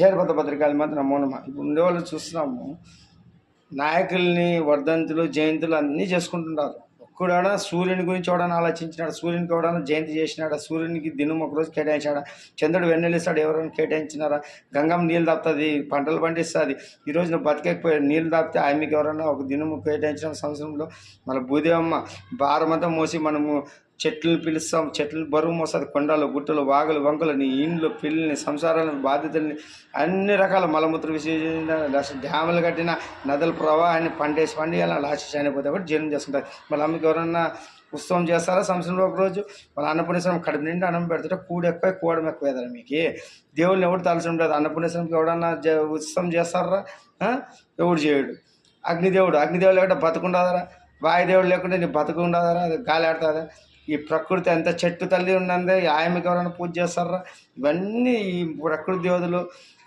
చేరబద్ద పత్రికలు మాత్రం మౌనమా ఇప్పుడు ఉండేవాళ్ళు చూస్తున్నాము. నాయకుల్ని వర్ధంతులు జయంతులు అన్నీ చేసుకుంటున్నారు. ఒక్కడైనా సూర్యుని గురించి ఎవడన్నా ఆలోచించినాడు? సూర్యునికి ఎవడన్నా జయంతి చేసినాడా? సూర్యునికి దినం ఒక రోజు కేటాయించాడా? చంద్రుడు వెన్నెలిస్తాడు ఎవరైనా కేటాయించినారా? గంగమ్మ నీళ్ళు దాపుతుంది పంటలు పండిస్తుంది. ఈ రోజున నువ్వు నీళ్ళు దాపితే ఆమెకి ఎవరైనా ఒక దినము కేటాయించిన సంవత్సరంలో మన భూదేవమ్మ భారమంతా మోసి మనము చెట్లు పిలుస్తాం చెట్లు బరువు మోస్తుంది కొండలు గుట్టలు వాగులు వంకలు నీ ఇండ్లు పిల్లల్ని సంసారాలను బాధ్యతల్ని అన్ని రకాల మలమూత్ర విసర్జన లేకపోతే డ్యాములు కట్టిన నదుల ప్రవాహాన్ని పండేసి పండియాల లాస్ట్ చనిపోతే కూడా జీర్ణం చేసుకుంటారు. మళ్ళీ అమ్మకి ఎవరన్నా ఉత్సవం చేస్తారా సంవత్సరంలో ఒకరోజు వాళ్ళ అన్నపూర్ణేశ్వరం కడుపు నిండి అన్నం పెడుతుంటే కూడు ఎక్కువ కూడం ఎక్కువ ఏదైనా మీకు. దేవుళ్ళు ఎవరు తలసి ఉండదు అన్నపూర్ణేశ్వరంకి ఎవడన్నా ఉత్సవం చేస్తారా? ఎవడు చేయడు. అగ్నిదేవుడు అగ్నిదేవుడు లేకుండా బతుకుండదరా. వాయుదేవుడు లేకుండా నీ బతుకు అది గాలి ఆడుతుందా? ఈ ప్రకృతి ఎంత చెట్టు తల్లి ఉన్నదే ఆయమకి ఎవరైనా పూజ చేస్తారా? ఇవన్నీ ఈ ప్రకృతి దేవతలు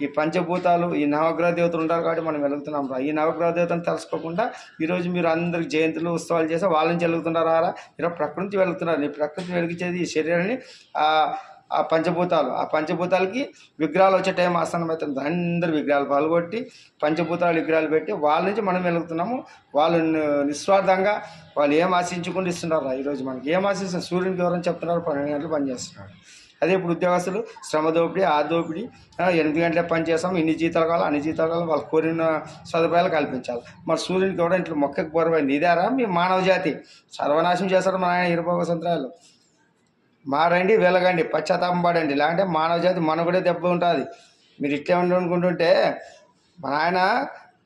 ఈ పంచభూతాలు ఈ నవగ్రహ దేవతలు ఉంటారు కాబట్టి మనం వెలుగుతున్నాం రా. ఈ నవగ్రహ దేవతను తెలుసుకోకుండా ఈరోజు మీరు అందరికి జయంతులు ఉత్సవాలు చేస్తే వాళ్ళ నుంచి వెలుగుతున్నారా రా ప్రకృతి వెలుగుతున్నారు. ఈ ప్రకృతి వెలిగించేది ఈ శరీరాన్ని ఆ పంచభూతాలు. ఆ పంచభూతాలకి విగ్రహాలు వచ్చే టైం ఆసనం అవుతుంది అందరు విగ్రహాలు పాల్గొట్టి పంచభూతాలు విగ్రహాలు పెట్టి వాళ్ళ నుంచి మనం వెలుగుతున్నాము. వాళ్ళు నిస్వార్థంగా వాళ్ళు ఏం ఆశించుకుంటూ ఇస్తున్నారు? ఈరోజు మనకి ఏం ఆశిస్తున్నారు? సూర్యునికి ఎవరైనా చెప్తున్నారు? పన్నెండు గంటలు పనిచేస్తున్నారు అదే ఇప్పుడు ఉద్యోగస్తులు శ్రమ దోపిడీ ఆ దోపిడీ ఎనిమిది గంటలే పని చేస్తాం ఇన్ని జీతాలు కావాలి అన్ని జీతాలు కావాలి వాళ్ళు కోరిన సదుపాయాలు కల్పించాలి. మరి సూర్యునికి కూడా ఇంట్లో మొక్కకు బరువైంది. ఇదారా మీ మానవ జాతి. సర్వనాశం చేస్తారు మన ఆయన ఇరుపోక సంత్రాలు. మారండి వెలగండి పశ్చాత్తాపం పడండి. లేదంటే మానవ జాతి మనకుడే దెబ్బ ఉంటుంది. మీరు ఇట్లే ఉండి అనుకుంటుంటే మా ఆయన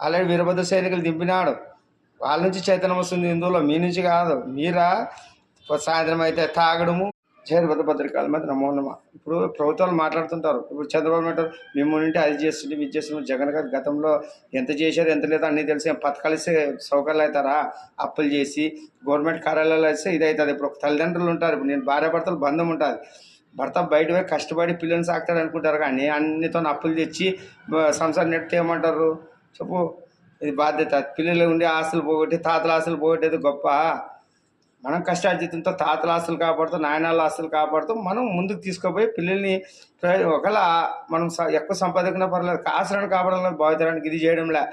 ఆల్రెడీ వీరభద్ర సైనికులు దింపినాడు. వాళ్ళ నుంచి చైతన్యం వస్తుంది హిందువులో మీ నుంచి కాదు. మీరా సాయంత్రం అయితే తాగడము చేరుబద్ద పత్రికల మధ్య నమోనమా ఇప్పుడు ప్రభుత్వాలు మాట్లాడుతుంటారు. ఇప్పుడు చంద్రబాబు అంటారు మేము ఉంటే అది చేస్తుంటే ఇది చేస్తున్నాం జగన్ గారు గతంలో ఎంత చేశారు ఎంత లేదో అన్నీ తెలిసి. పథకాలు ఇస్తే సౌకర్యాలు అవుతారా? అప్పులు చేసి గవర్నమెంట్ కార్యాలయాలు ఇస్తే ఇది అవుతుంది. ఇప్పుడు తల్లిదండ్రులు ఉంటారు. ఇప్పుడు నేను భార్య భర్తలు బంధం ఉంటుంది. భర్త బయట పోయి కష్టపడి పిల్లల్ని సాగుతాడు అనుకుంటారు కానీ అన్నితో అప్పులు తెచ్చి సంసారం నెట్టితే ఏమంటారు? చెప్పు. ఇది బాధ్యత. పిల్లలు ఉండే ఆస్తులు పోగొట్టి తాతల ఆస్తులు పోగొట్టేది గొప్ప. మనం కష్టార్జితంతో తాతల ఆస్తులు కాపాడుతూ నాయనాల ఆస్తులు కాపాడుతూ మనం ముందుకు తీసుకుపోయి పిల్లల్ని ఒకలా మనం ఎక్కువ సంపాదించినా పర్లేదు కాసులను కాపాడాలని భావితరానికి ఇది చేయడంలే.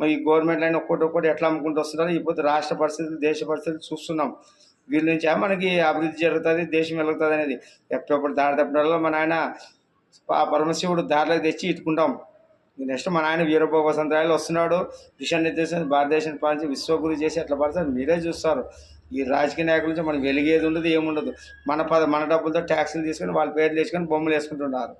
మరి ఈ గవర్నమెంట్ లైన్ ఒక్కటి ఒక్కటి ఎట్లా అమ్ముకుంటూ వస్తున్నారు? ఇప్పుడు రాష్ట్ర పరిస్థితులు దేశ పరిస్థితులు చూస్తున్నాం. వీళ్ళ నుంచి మనకి అభివృద్ధి జరుగుతుంది దేశం వెలుగుతుంది అనేది. ఎప్పుడప్పుడు దారి తప్పినప్పుడు మన ఆయన పరమశివుడు దారిలోకి తెచ్చి ఇట్టుకుంటాం. నెక్స్ట్ మన ఆయన వీరభోగ సంత్రాలు వస్తున్నాడు. దిశా నిర్దేశం భారతదేశాన్ని పాలించి విశ్వగురు చేసి అట్లా పడతారు మీరే చూస్తారు. ఈ రాజకీయ నాయకుల నుంచి మనకి వెలిగేది ఉండదు ఏముండదు. మన పద మన డబ్బులతో ట్యాక్స్లు తీసుకొని వాళ్ళ పేర్లు వేసుకొని బొమ్మలు వేసుకుంటున్నారు.